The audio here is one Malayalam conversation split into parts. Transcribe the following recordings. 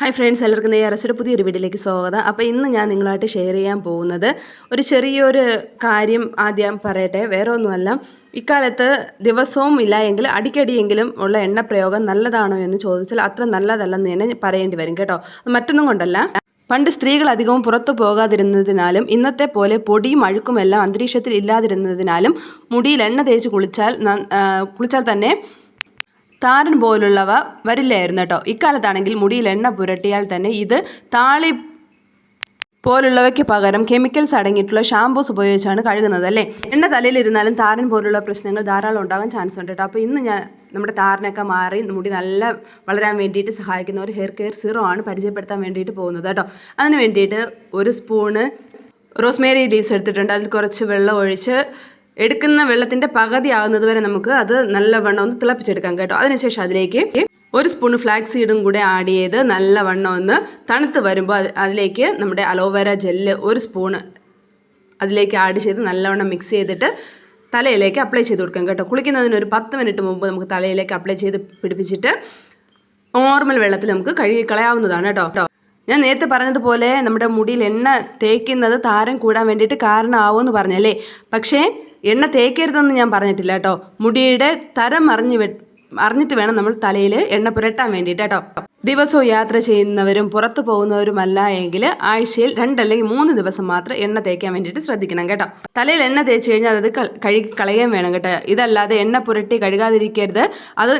ഹായ് ഫ്രണ്ട്സ് എല്ലാവർക്കും നെയ്യറസിയുടെ പുതിയൊരു വീഡിയോയിലേക്ക് സ്വാഗതം. അപ്പോൾ ഇന്ന് ഞാൻ നിങ്ങളായിട്ട് ഷെയർ ചെയ്യാൻ പോകുന്നത് ഒരു ചെറിയൊരു കാര്യം ആദ്യം പറയട്ടെ. വേറെ ഒന്നുമല്ല ഇക്കാലത്ത് ദിവസവും ഇല്ല എങ്കിൽ അടിക്കടിയെങ്കിലും ഉള്ള എണ്ണ പ്രയോഗം നല്ലതാണോ എന്ന് ചോദിച്ചാൽ അത്ര നല്ലതല്ലെന്ന് തന്നെ പറയേണ്ടി വരും കേട്ടോ. മറ്റൊന്നും കൊണ്ടല്ല. പണ്ട് സ്ത്രീകൾ അധികവും പുറത്തു പോകാതിരുന്നതിനാലും ഇന്നത്തെ പോലെ പൊടിയും അഴുക്കുമെല്ലാം അന്തരീക്ഷത്തിൽ ഇല്ലാതിരുന്നതിനാലും മുടിയിൽ എണ്ണ തേച്ച് കുളിച്ചാൽ കുളിച്ചാൽ തന്നെ താരൻ പോലുള്ളവ വരില്ലായിരുന്നു കേട്ടോ. ഇക്കാലത്താണെങ്കിൽ മുടിയിൽ എണ്ണ പുരട്ടിയാൽ തന്നെ ഇത് താളി പോലുള്ളവയ്ക്ക് പകരം കെമിക്കൽസ് അടങ്ങിയിട്ടുള്ള ഷാംപൂസ് ഉപയോഗിച്ചാണ് കഴുകുന്നത് അല്ലേ? എണ്ണ തലയിലിരുന്നാലും താരൻ പോലുള്ള പ്രശ്നങ്ങൾ ധാരാളം ഉണ്ടാകാൻ ചാൻസ് ഉണ്ട് കേട്ടോ. അപ്പോൾ ഇന്ന് ഞാൻ നമ്മുടെ താരനൊക്കെ മാറി മുടി നല്ല വളരാൻ വേണ്ടിയിട്ട് സഹായിക്കുന്ന ഒരു ഹെയർ കെയർ സീറോ ആണ് പരിചയപ്പെടുത്താൻ വേണ്ടിയിട്ട് പോകുന്നത് കേട്ടോ. അതിന് വേണ്ടിയിട്ട് ഒരു സ്പൂണ് റോസ്മേരി ലീവ്സ് എടുത്തിട്ടുണ്ട്. അതിൽ കുറച്ച് വെള്ളം ഒഴിച്ച് എടുക്കുന്ന വെള്ളത്തിന്റെ പകുതി ആകുന്നത് വരെ നമുക്ക് അത് നല്ലവണ്ണം ഒന്ന് തിളപ്പിച്ചെടുക്കാം കേട്ടോ. അതിനുശേഷം അതിലേക്ക് ഒരു സ്പൂൺ ഫ്ലാക്സ് സീഡും കൂടെ ആഡ് ചെയ്ത് നല്ലവണ്ണം ഒന്ന് തണുത്ത് വരുമ്പോൾ അതിലേക്ക് നമ്മുടെ അലോവേര ജെല്ല് ഒരു സ്പൂണ് അതിലേക്ക് ആഡ് ചെയ്ത് നല്ലവണ്ണം മിക്സ് ചെയ്തിട്ട് തലയിലേക്ക് അപ്ലൈ ചെയ്ത് കൊടുക്കാം കേട്ടോ. കുളിക്കുന്നതിന് ഒരു പത്ത് മിനിറ്റ് മുമ്പ് നമുക്ക് തലയിലേക്ക് അപ്ലൈ ചെയ്ത് പിടിപ്പിച്ചിട്ട് നോർമൽ വെള്ളത്തിൽ നമുക്ക് കഴുകി കളയാവുന്നതാണ് കേട്ടോ. ഞാൻ നേരത്തെ പറഞ്ഞതുപോലെ നമ്മുടെ മുടിയിൽ എണ്ണ തേക്കുന്നത് താരം കൂടാൻ വേണ്ടിയിട്ട് കാരണമാവുമെന്ന് പറഞ്ഞല്ലേ? പക്ഷേ എണ്ണ തേക്കരുതെന്ന് ഞാൻ പറഞ്ഞിട്ടില്ല കേട്ടോ. മുടിയുടെ തരം അറിഞ്ഞ് അറിഞ്ഞിട്ട് വേണം നമ്മൾ തലയിൽ എണ്ണ പുരട്ടാൻ വേണ്ടിയിട്ട് കേട്ടോ. ദിവസവും യാത്ര ചെയ്യുന്നവരും പുറത്തു പോകുന്നവരുമല്ല എങ്കിൽ ആഴ്ചയിൽ രണ്ടല്ലെങ്കിൽ മൂന്ന് ദിവസം മാത്രം എണ്ണ തേക്കാൻ വേണ്ടിയിട്ട് ശ്രദ്ധിക്കണം കേട്ടോ. തലയിൽ എണ്ണ തേച്ച് കഴിഞ്ഞാൽ അത് കഴുകി കളയാൻ വേണം കേട്ടോ. ഇതല്ലാതെ എണ്ണ പുരട്ടി കഴുകാതിരിക്കരുത്. അത്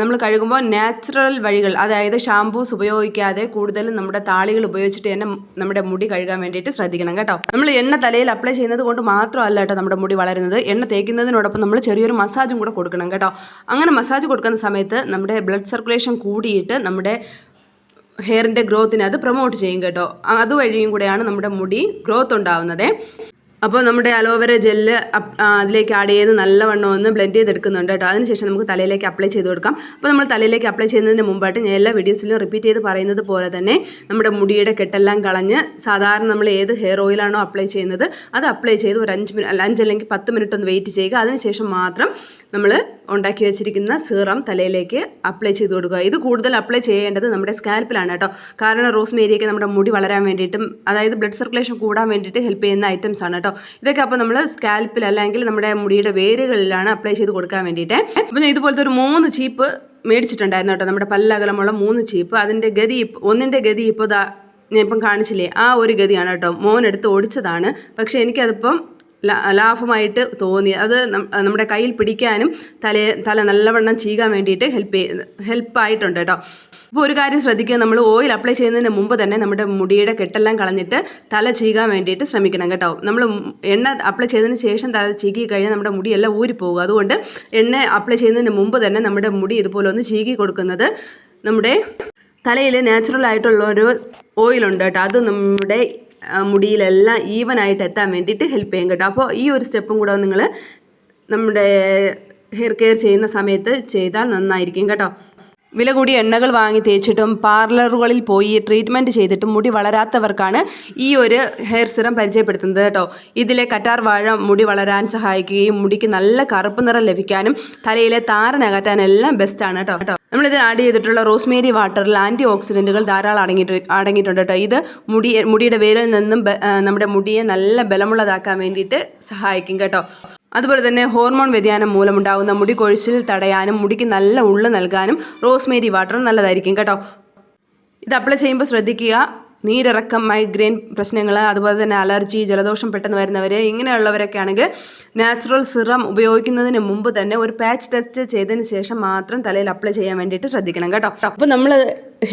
നമ്മൾ കഴുകുമ്പോൾ നാച്ചുറൽ വഴികൾ അതായത് ഷാംപൂസ് ഉപയോഗിക്കാതെ കൂടുതലും നമ്മുടെ താളികൾ ഉപയോഗിച്ചിട്ട് തന്നെ നമ്മുടെ മുടി കഴുകാൻ വേണ്ടിയിട്ട് ശ്രദ്ധിക്കണം കേട്ടോ. നമ്മൾ എണ്ണ തലയിൽ അപ്ലൈ ചെയ്യുന്നത് കൊണ്ട് മാത്രമല്ല കേട്ടോ നമ്മുടെ മുടി വളരുന്നത്. എണ്ണ തേക്കുന്നതിനോടൊപ്പം നമ്മൾ ചെറിയൊരു മസാജും കൂടെ കൊടുക്കണം കേട്ടോ. അങ്ങനെ മസാജ് കൊടുക്കുന്ന സമയത്ത് നമ്മുടെ ബ്ലഡ് സർക്കുലേഷൻ കൂടിയിട്ട് നമ്മുടെ ഹെയറിന്റെ ഗ്രോത്തിനെ അത് പ്രൊമോട്ട് ചെയ്യും കേട്ടോ. അതുവഴിയും കൂടെയാണ് നമ്മുടെ മുടി ഗ്രോത്ത് ഉണ്ടാവുന്നത്. അപ്പോൾ നമ്മുടെ അലോവേര ജെല്ല് അതിലേക്ക് ആഡ് ചെയ്ത് നല്ലവണ്ണം ഒന്ന് ബ്ലെൻഡ് ചെയ്തെടുക്കുന്നുണ്ട് കേട്ടോ. അതിനുശേഷം നമുക്ക് തലയിലേക്ക് അപ്ലൈ ചെയ്ത് കൊടുക്കാം. അപ്പോൾ നമ്മൾ തലയിലേക്ക് അപ്ലൈ ചെയ്യുന്നതിന് മുമ്പായിട്ട് ഞാൻ എല്ലാ വീഡിയോസിലും റിപ്പീറ്റ് ചെയ്ത് പറയുന്നത് പോലെ തന്നെ നമ്മുടെ മുടിയുടെ കെട്ടെല്ലാം കളഞ്ഞ് സാധാരണ നമ്മൾ ഏത് ഹെയർ ഓയിലാണോ അപ്ലൈ ചെയ്യുന്നത് അത് അപ്ലൈ ചെയ്ത് ഒരു അഞ്ച് മിനിറ്റ് അല്ല അഞ്ചല്ലെങ്കിൽ പത്ത് മിനിറ്റ് ഒന്ന് വെയിറ്റ് ചെയ്യുക. അതിനുശേഷം മാത്രം നമ്മൾ ഉണ്ടാക്കി വെച്ചിരിക്കുന്ന സീറം തലയിലേക്ക് അപ്ലൈ ചെയ്ത് കൊടുക്കുക. ഇത് കൂടുതൽ അപ്ലൈ ചെയ്യേണ്ടത് നമ്മുടെ സ്കാൽപ്പിലാണ് കേട്ടോ. കാരണം റോസ്മേരിയൊക്കെ നമ്മുടെ മുടി വളരാൻ വേണ്ടിയിട്ടും അതായത് ബ്ലഡ് സർക്കുലേഷൻ കൂടാൻ വേണ്ടിയിട്ട് ഹെൽപ്പ് ചെയ്യുന്ന ഐറ്റംസ് ആണ് കേട്ടോ. ഇതൊക്കെ അപ്പോൾ നമ്മൾ സ്കാൽപ്പിൽ അല്ലെങ്കിൽ നമ്മുടെ മുടിയുടെ വേരുകളിലാണ് അപ്ലൈ ചെയ്ത് കൊടുക്കാൻ വേണ്ടിയിട്ട്. അപ്പോൾ ഞാൻ ഇതുപോലത്തെ ഒരു മൂന്ന് ചീപ്പ് മേടിച്ചിട്ടുണ്ടായിരുന്നു കേട്ടോ. നമ്മുടെ പല്ലകലമുള്ള മൂന്ന് ചീപ്പ്. അതിന്റെ ഗതി ഒന്നിന്റെ ഗതി ഇപ്പോൾ ദാ ഞാൻ ഇപ്പം കാണിച്ചില്ലേ? ആ ഒരു ഗതിയാണ് കേട്ടോ. മോൻ എടുത്ത് ഓടിച്ചതാണ്. പക്ഷേ എനിക്കതിപ്പം ലാഭമായിട്ട് തോന്നി. അത് നമ്മുടെ കയ്യിൽ പിടിക്കാനും തല തല നല്ലവണ്ണം ചീകാൻ വേണ്ടിയിട്ട് ഹെൽപ്പ് ഹെൽപ്പായിട്ടുണ്ട് കേട്ടോ. അപ്പോൾ ഒരു കാര്യം ശ്രദ്ധിക്കുക. നമ്മൾ ഓയിൽ അപ്ലൈ ചെയ്യുന്നതിന് മുമ്പ് തന്നെ നമ്മുടെ മുടിയുടെ കെട്ടെല്ലാം കളഞ്ഞിട്ട് തല ചീകാൻ വേണ്ടിയിട്ട് ശ്രമിക്കണം കേട്ടോ. നമ്മൾ എണ്ണ അപ്ലൈ ചെയ്തതിന് ശേഷം തല ചീകി കഴിഞ്ഞാൽ നമ്മുടെ മുടിയെല്ലാം ഊരിപ്പോകും അതുകൊണ്ട് എണ്ണ അപ്ലൈ ചെയ്യുന്നതിന് മുമ്പ് തന്നെ നമ്മുടെ മുടി ഇതുപോലെ ഒന്ന് ചീകി കൊടുക്കുന്നത് നമ്മുടെ തലയിൽ നാച്ചുറൽ ആയിട്ടുള്ള ഒരു ഓയിലുണ്ട് കേട്ടോ. അത് നമ്മുടെ മുടിയിലെല്ലാം ഈവൻ ആയിട്ട് എത്താൻ വേണ്ടിയിട്ട് ഹെൽപ്പ് ചെയ്യും കേട്ടോ. അപ്പോൾ ഈ ഒരു സ്റ്റെപ്പും കൂടെ നിങ്ങൾ നമ്മുടെ ഹെയർ കെയർ ചെയ്യുന്ന സമയത്ത് ചെയ്താൽ നന്നായിരിക്കും കേട്ടോ. വില കൂടിയ എണ്ണകൾ വാങ്ങി തേച്ചിട്ടും പാർലറുകളിൽ പോയി ട്രീറ്റ്മെന്റ് ചെയ്തിട്ടും മുടി വളരാത്തവർക്കാണ് ഈ ഒരു ഹെയർ സിറം പരിചയപ്പെടുത്തുന്നത് കേട്ടോ. ഇതിലെ കറ്റാർ വാഴ മുടി വളരാൻ സഹായിക്കുകയും മുടിക്ക് നല്ല കറുപ്പ് നിറം ലഭിക്കാനും തലയിലെ താരനകറ്റാനെല്ലാം ബെസ്റ്റാണ് കേട്ടോ കേട്ടോ. നമ്മളിത് ആഡ് ചെയ്തിട്ടുള്ള റോസ്മേരി വാട്ടറിൽ ആന്റി ഓക്സിഡന്റുകൾ ധാരാളം അടങ്ങിയിട്ട് അടങ്ങിയിട്ടുണ്ട് കേട്ടോ. ഇത് മുടി മുടിയുടെ വേരിൽ നിന്നും നമ്മുടെ മുടിയെ നല്ല ബലമുള്ളതാക്കാൻ വേണ്ടിയിട്ട് സഹായിക്കും കേട്ടോ. അതുപോലെ തന്നെ ഹോർമോൺ വ്യതിയാനം മൂലമുണ്ടാകുന്ന മുടി കൊഴിച്ചിൽ തടയാനും മുടിക്ക് നല്ല ഉള്ളു നൽകാനും റോസ്മേരി വാട്ടർ നല്ലതായിരിക്കും കേട്ടോ. ഇത് അപ്ലൈ ചെയ്യുമ്പോൾ ശ്രദ്ധിക്കുക. നീരിറക്കം മൈഗ്രെയിൻ പ്രശ്നങ്ങൾ അതുപോലെ തന്നെ അലർജി ജലദോഷം പെട്ടെന്ന് വരുന്നവർ ഇങ്ങനെയുള്ളവരൊക്കെ ആണെങ്കിൽ നാച്ചുറൽ സിറം ഉപയോഗിക്കുന്നതിന് മുമ്പ് തന്നെ ഒരു പാച്ച് ടെസ്റ്റ് ചെയ്തതിന് ശേഷം മാത്രം തലയിൽ അപ്ലൈ ചെയ്യാൻ വേണ്ടിയിട്ട് ശ്രദ്ധിക്കണം കേട്ടോ. അപ്പോൾ നമ്മൾ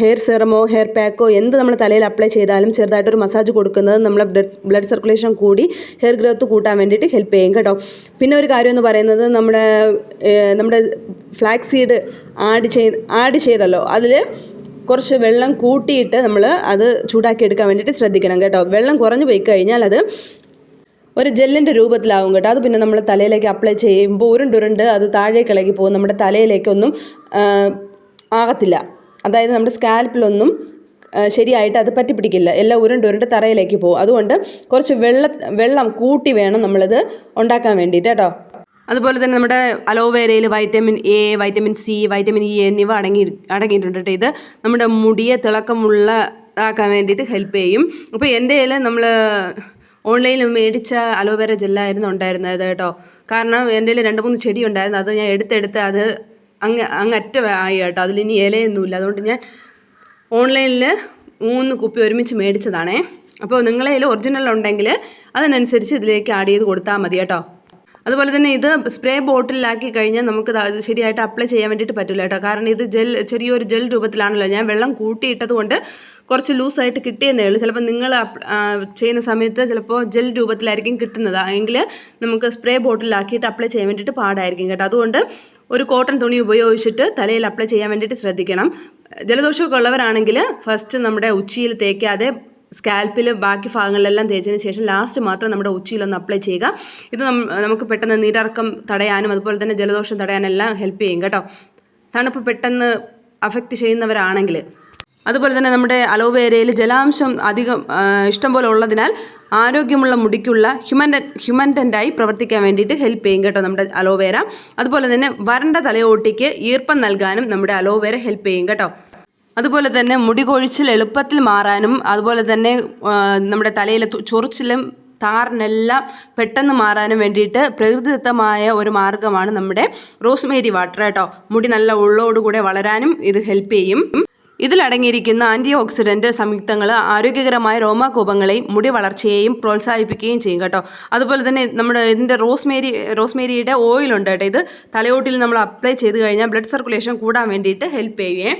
ഹെയർ സിറമോ ഹെയർ പാക്കോ എന്ത് നമ്മൾ തലയിൽ അപ്ലൈ ചെയ്താലും ചെറുതായിട്ടൊരു മസാജ് കൊടുക്കുന്നത് നമ്മളെ ബ്ലഡ് ബ്ലഡ് സർക്കുലേഷൻ കൂടി ഹെയർ ഗ്രോത്ത് കൂട്ടാൻ വേണ്ടിയിട്ട് ഹെൽപ്പ് ചെയ്യും കേട്ടോ. പിന്നെ ഒരു കാര്യം എന്ന് പറയുന്നത് നമ്മുടെ നമ്മുടെ ഫ്ലാക്സ് സീഡ് ആഡ് ചെയ് ആഡ് ചെയ്തല്ലോ. അതിൽ കുറച്ച് വെള്ളം കൂട്ടിയിട്ട് നമ്മൾ അത് ചൂടാക്കി എടുക്കാൻ വേണ്ടിയിട്ട് ശ്രദ്ധിക്കണം കേട്ടോ. വെള്ളം കുറഞ്ഞു പോയി കഴിഞ്ഞാൽ അത് ഒരു ജെല്ലിന്റെ രൂപത്തിലാവും കേട്ടോ. അത് പിന്നെ നമ്മൾ തലയിലേക്ക് അപ്ലൈ ചെയ്യുമ്പോൾ ഉരുണ്ടുരുണ്ട് അത് താഴേക്ക് ഇളകി പോകും. നമ്മുടെ തലയിലേക്കൊന്നും ആകത്തില്ല അതായത് നമ്മുടെ സ്കാൽപ്പിലൊന്നും ശരിയായിട്ട് അത് പറ്റിപ്പിടിക്കില്ല. എല്ലാം ഉരുണ്ടുരുണ്ട് തറയിലേക്ക് പോകും. അതുകൊണ്ട് കുറച്ച് വെള്ള വെള്ളം കൂട്ടി വേണം നമ്മളിത് ഉണ്ടാക്കാൻ വേണ്ടിയിട്ട് കേട്ടോ. അതുപോലെ തന്നെ നമ്മുടെ അലോവേരയിൽ vitamin A vitamin C vitamin E എന്നിവ അടങ്ങി അടങ്ങിയിട്ടുണ്ട് കേട്ടോ ഇത്. നമ്മുടെ മുടിയെ തിളക്കമുള്ള ആക്കാൻ വേണ്ടിയിട്ട് ഹെൽപ്പ് ചെയ്യും. അപ്പോൾ എന്റെ കയ്യിൽ നമ്മൾ ഓൺലൈനിൽ മേടിച്ച അലോവേര ജെല്ലായിരുന്നു ഉണ്ടായിരുന്നത് കേട്ടോ. കാരണം എന്റെ കയ്യിൽ രണ്ട് മൂന്ന് ചെടി ഉണ്ടായിരുന്നു. അത് ഞാൻ എടുത്തെടുത്ത് അത് അങ്ങ് അങ്ങറ്റ ആയി കേട്ടോ. അതിലിനി ഇലയൊന്നുമില്ല. അതുകൊണ്ട് ഞാൻ ഓൺലൈനിൽ മൂന്ന് കുപ്പി ഒരുമിച്ച് മേടിച്ചതാണേ. അപ്പോൾ നിങ്ങളതിൽ ഒറിജിനൽ ഉണ്ടെങ്കിൽ അതിനനുസരിച്ച് ഇതിലേക്ക് ആഡ് ചെയ്ത് കൊടുത്താൽ മതി കേട്ടോ. അതുപോലെ തന്നെ ഇത് സ്പ്രേ ബോട്ടിലാക്കി കഴിഞ്ഞാൽ നമുക്ക് ശരിയായിട്ട് അപ്ലൈ ചെയ്യാൻ വേണ്ടിയിട്ട് പറ്റില്ല കേട്ടോ. കാരണം ഇത് ജെൽ ചെറിയൊരു ജെൽ രൂപത്തിലാണല്ലോ. ഞാൻ വെള്ളം കൂട്ടിയിട്ടത് കൊണ്ട് കുറച്ച് ലൂസായിട്ട് കിട്ടിയെന്നേ ഉള്ളൂ. ചിലപ്പോൾ നിങ്ങൾ ചെയ്യുന്ന സമയത്ത് ചിലപ്പോൾ ജെൽ രൂപത്തിലായിരിക്കും കിട്ടുന്നത്. എങ്കിൽ നമുക്ക് സ്പ്രേ ബോട്ടിലാക്കിയിട്ട് അപ്ലൈ ചെയ്യാൻ വേണ്ടിയിട്ട് പാടായിരിക്കും കേട്ടോ. അതുകൊണ്ട് ഒരു കോട്ടൺ തുണി ഉപയോഗിച്ചിട്ട് തലയിൽ അപ്ലൈ ചെയ്യാൻ വേണ്ടിയിട്ട് ശ്രദ്ധിക്കണം. ജലദോഷമൊക്കെ ഉള്ളവരാണെങ്കിൽ ഫസ്റ്റ് നമ്മുടെ ഉച്ചിയിൽ തേക്കാതെ സ്കാൽപ്പിൽ ബാക്കി ഭാഗങ്ങളിലെല്ലാം തേച്ചതിന് ശേഷം ലാസ്റ്റ് മാത്രം നമ്മുടെ ഉച്ചിയിലൊന്ന് അപ്ലൈ ചെയ്യുക. ഇത് നമുക്ക് പെട്ടെന്ന് നീരിറക്കം തടയാനും അതുപോലെ തന്നെ ജലദോഷം തടയാനെല്ലാം ഹെൽപ്പ് ചെയ്യും കേട്ടോ. തണുപ്പ് പെട്ടെന്ന് അഫക്റ്റ് ചെയ്യുന്നവരാണെങ്കിൽ. അതുപോലെ തന്നെ നമ്മുടെ അലോവേരയിൽ ജലാംശം അധികം ഇഷ്ടംപോലെ ഇഷ്ടം പോലെ ഉള്ളതിനാൽ ആരോഗ്യമുള്ള മുടിക്കുള്ള ഹ്യൂമൻ ഹ്യൂമന്റന്റായി പ്രവർത്തിക്കാൻ വേണ്ടിയിട്ട് ഹെൽപ്പ് ചെയ്യും കേട്ടോ നമ്മുടെ അലോവേര. അതുപോലെ തന്നെ വരണ്ട തലയോട്ടിക്ക് ഈർപ്പം നൽകാനും നമ്മുടെ അലോവേര ഹെൽപ്പ് ചെയ്യും കേട്ടോ. അതുപോലെ തന്നെ മുടി കൊഴിച്ചിൽ എളുപ്പത്തിൽ മാറാനും അതുപോലെ തന്നെ നമ്മുടെ തലയിലെ ചൊറിച്ചിലും താറിനെല്ലാം പെട്ടെന്ന് മാറാനും വേണ്ടിയിട്ട് പ്രകൃതിദത്തമായ ഒരു മാർഗമാണ് നമ്മുടെ റോസ്മേരി വാട്ടർ കേട്ടോ. മുടി നല്ല ഉള്ളോടുകൂടെ വളരാനും ഇത് ഹെൽപ്പ് ചെയ്യും. ഇതിലടങ്ങിയിരിക്കുന്ന ആന്റി ഓക്സിഡന്റ് സംയുക്തങ്ങൾ ആരോഗ്യകരമായ രോമാകൂപങ്ങളെയും മുടി വളർച്ചയെയും പ്രോത്സാഹിപ്പിക്കുകയും ചെയ്യും കേട്ടോ. അതുപോലെ തന്നെ നമ്മുടെ ഇതിന്റെ റോസ്മേരി റോസ്മേരിയുടെ ഓയിലുണ്ട് കേട്ടോ. ഇത് തലയോട്ടിൽ നമ്മൾ അപ്ലൈ ചെയ്ത് കഴിഞ്ഞാൽ ബ്ലഡ് സർക്കുലേഷൻ കൂടാൻ വേണ്ടിയിട്ട് ഹെൽപ്പ് ചെയ്യുകയും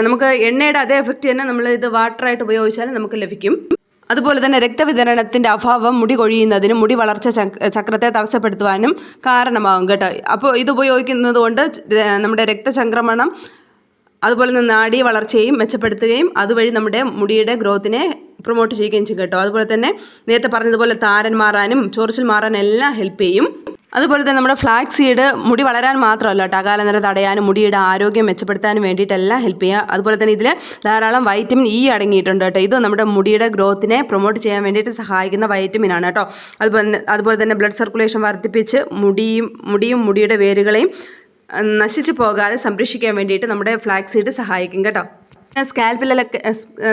നമുക്ക് എണ്ണയുടെ അതേ എഫക്റ്റ് തന്നെ നമ്മൾ ഇത് വാട്ടറായിട്ട് ഉപയോഗിച്ചാൽ നമുക്ക് ലഭിക്കും. അതുപോലെ തന്നെ രക്തവിതരണത്തിന്റെ അഭാവം മുടി കൊഴിയുന്നതിനും മുടി വളർച്ച ചക്- ചക്രത്തെ തടസ്സപ്പെടുത്തുവാനും കാരണമാകും കേട്ടോ. അപ്പോൾ ഇത് ഉപയോഗിക്കുന്നത് കൊണ്ട് നമ്മുടെ രക്തചംക്രമണം അതുപോലെ തന്നെ നാടി വളർച്ചയും മെച്ചപ്പെടുത്തുകയും അതുവഴി നമ്മുടെ മുടിയുടെ ഗ്രോത്തിനെ പ്രൊമോട്ട് ചെയ്യുകയും ചെയ്യും കേട്ടോ. അതുപോലെ തന്നെ നേരത്തെ പറഞ്ഞതുപോലെ താരൻ മാറാനും ചൊറിച്ചിൽ മാറാനും എല്ലാം ഹെൽപ്പ് ചെയ്യും. അതുപോലെ തന്നെ നമ്മുടെ ഫ്ലാക്സ് സീഡ് മുടി വളരാൻ മാത്രമല്ല കേട്ടോ. അകാലനര തടയാനും മുടിയുടെ ആരോഗ്യം മെച്ചപ്പെടുത്താനും വേണ്ടിയിട്ടെല്ലാം ഹെൽപ്പ് ചെയ്യുക. അതുപോലെ തന്നെ ഇതിൽ ധാരാളം വൈറ്റമിൻ ഇ അടങ്ങിയിട്ടുണ്ട് കേട്ടോ. ഇത് നമ്മുടെ മുടിയുടെ ഗ്രോത്തിനെ പ്രൊമോട്ട് ചെയ്യാൻ വേണ്ടിയിട്ട് സഹായിക്കുന്ന വൈറ്റമിൻ ആണ് കേട്ടോ. അതുപോലെ തന്നെ അതുപോലെ തന്നെ ബ്ലഡ് സർക്കുലേഷൻ വർദ്ധിപ്പിച്ച് മുടിയും മുടിയും മുടിയുടെ വേരുകളെയും നശിച്ച് പോകാതെ സംരക്ഷിക്കാൻ വേണ്ടിയിട്ട് നമ്മുടെ ഫ്ലാക്സ് സീഡ് സഹായിക്കും കേട്ടോ. സ്കാൽപ്പിലൊക്കെ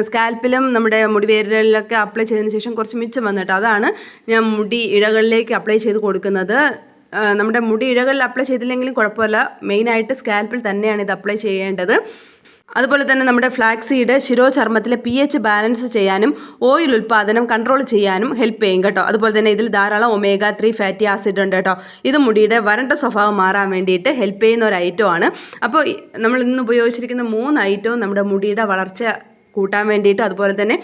സ്കാൽപ്പിലും നമ്മുടെ മുടിവേരുകളിലൊക്കെ അപ്ലൈ ചെയ്തതിന് ശേഷം കുറച്ച് മിച്ചം വന്നിട്ട് അതാണ് ഞാൻ മുടി ഇഴകളിലേക്ക് അപ്ലൈ ചെയ്ത് കൊടുക്കുന്നത്. നമ്മുടെ മുടി ഇഴകളിൽ അപ്ലൈ ചെയ്തില്ലെങ്കിലും കുഴപ്പമില്ല. മെയിനായിട്ട് സ്കാൽപ്പിൽ തന്നെയാണ് ഇത് അപ്ലൈ ചെയ്യേണ്ടത്. അതുപോലെ തന്നെ നമ്മുടെ ഫ്ലാക്സീഡ് സീഡ് ശിരോചർമ്മത്തിലെ പി എച്ച് ബാലൻസ് ചെയ്യാനും ഓയിൽ ഉൽപ്പാദനം കൺട്രോൾ ചെയ്യാനും ഹെൽപ്പ് ചെയ്യും കേട്ടോ. അതുപോലെ തന്നെ ഇതിൽ ധാരാളം ഒമേഗ ത്രീ ഫാറ്റി ആസിഡ് ഉണ്ട് കേട്ടോ. ഇത് മുടിയുടെ വരണ്ട സ്വഭാവം മാറാൻ വേണ്ടിയിട്ട് ഹെൽപ്പ് ചെയ്യുന്ന ഒരു ഐറ്റമാണ് അപ്പോൾ നമ്മൾ ഇന്ന് ഉപയോഗിച്ചിരിക്കുന്ന മൂന്ന് ഐറ്റവും നമ്മുടെ മുടിയുടെ വളർച്ച കൂട്ടാൻ വേണ്ടിയിട്ട് അതുപോലെ തന്നെ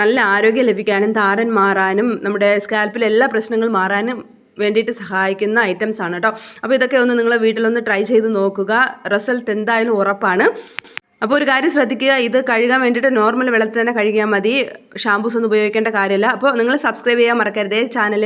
നല്ല ആരോഗ്യം ലഭിക്കാനും താരൻ മാറാനും നമ്മുടെ സ്കാൽപ്പിലെ എല്ലാ പ്രശ്നങ്ങളും മാറാനും വേണ്ടിയിട്ട് സഹായിക്കുന്ന ഐറ്റംസ് ആണ് കേട്ടോ അപ്പോൾ ഇതൊക്കെ ഒന്ന് നിങ്ങൾ വീട്ടിലൊന്ന് ട്രൈ ചെയ്ത് നോക്കുക. റിസൾട്ട് എന്തായാലും ഉറപ്പാണ്. അപ്പോൾ ഒരു കാര്യം ശ്രദ്ധിക്കുക ഇത് കഴുകാൻ വേണ്ടിയിട്ട് നോർമൽ വെള്ളത്തിൽ തന്നെ കഴുകിയാൽ മതി. ഷാമ്പൂസ് ഒന്നും ഉപയോഗിക്കേണ്ട കാര്യമില്ല. അപ്പോൾ നിങ്ങൾ സബ്സ്ക്രൈബ് ചെയ്യാൻ മറക്കരുതേ. ചാനൽ